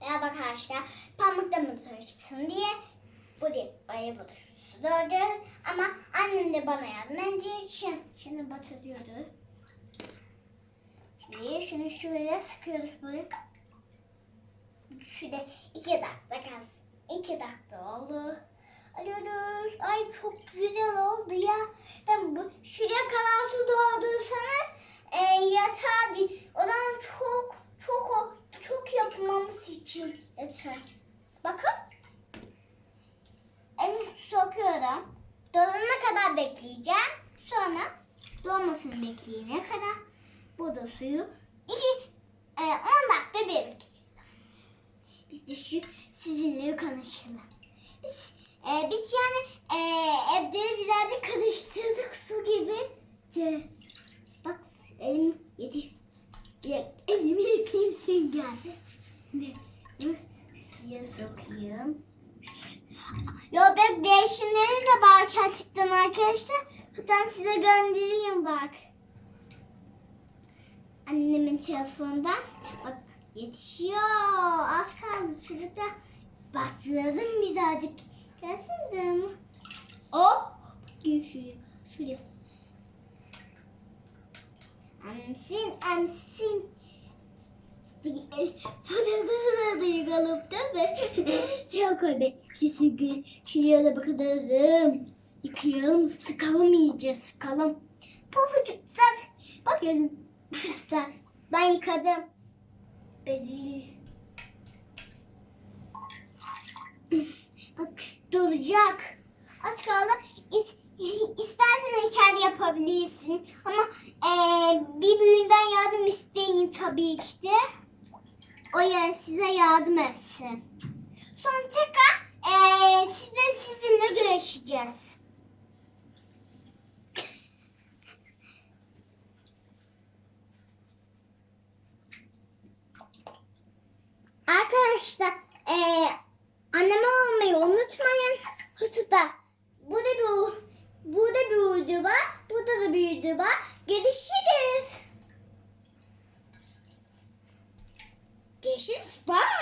Merhaba arkadaşlar. Pamukta mı taşısın diye bu değil. Ayı batırıyordu. Ama annem de bana yardım edecek. Şimdi, şimdi batırıyordu. Şimdi şunu şöyle sıkıyoruz böyle. Şurada iki dakika kalsın. İki dakika oldu. Alıyoruz. Ay çok güzel oldu ya. Ben bu şuraya kadar su doldursanız e, değil. O zaman çok çok o- çok için yeter. Bakın. Elimi sokuyorum. Dolana kadar bekleyeceğim. Sonra dolmasını bekleyene kadar bu da suyu iki, e, 10 dakika bir. Biz de şu sizinle konuşalım. Biz, e, biz yani e, evde birazcık karıştırdık su gibi. Bak elim yedi. Ya, elimi yıkayayım sen gel. Ne? Dur, Suya sokayım. Yo ben değişimleri de var gerçekten arkadaşlar. Hatta size göndereyim bak. Annemin telefonundan. Bak yetişiyor. Az kaldı çocuklar. Bastıralım birazcık. Gelsin de ama. Oh. Gel şuraya. Şuraya. Emsin emsin. Değil mi? Çok öyle. Çünkü şuraya bakalım. Yıkayalım, sıkalım iyice sıkalım. Papucuk sen. Bak yani. Pısta. Ben yıkadım. Bezi. Bak duracak. Az kaldı. İs, istersen içeride yapabilirsin. Ama eee, bir büyüğünden yardım isteyin tabii ki de. O yani size yardım etsin. Sonra tekrar eee sizle sizinle görüşeceğiz. Arkadaşlar eee anneme olmayı unutmayın. Kutuda bu da bir bu da bir uydu var. Burada da bir uydu var. Gelişi She's Bar.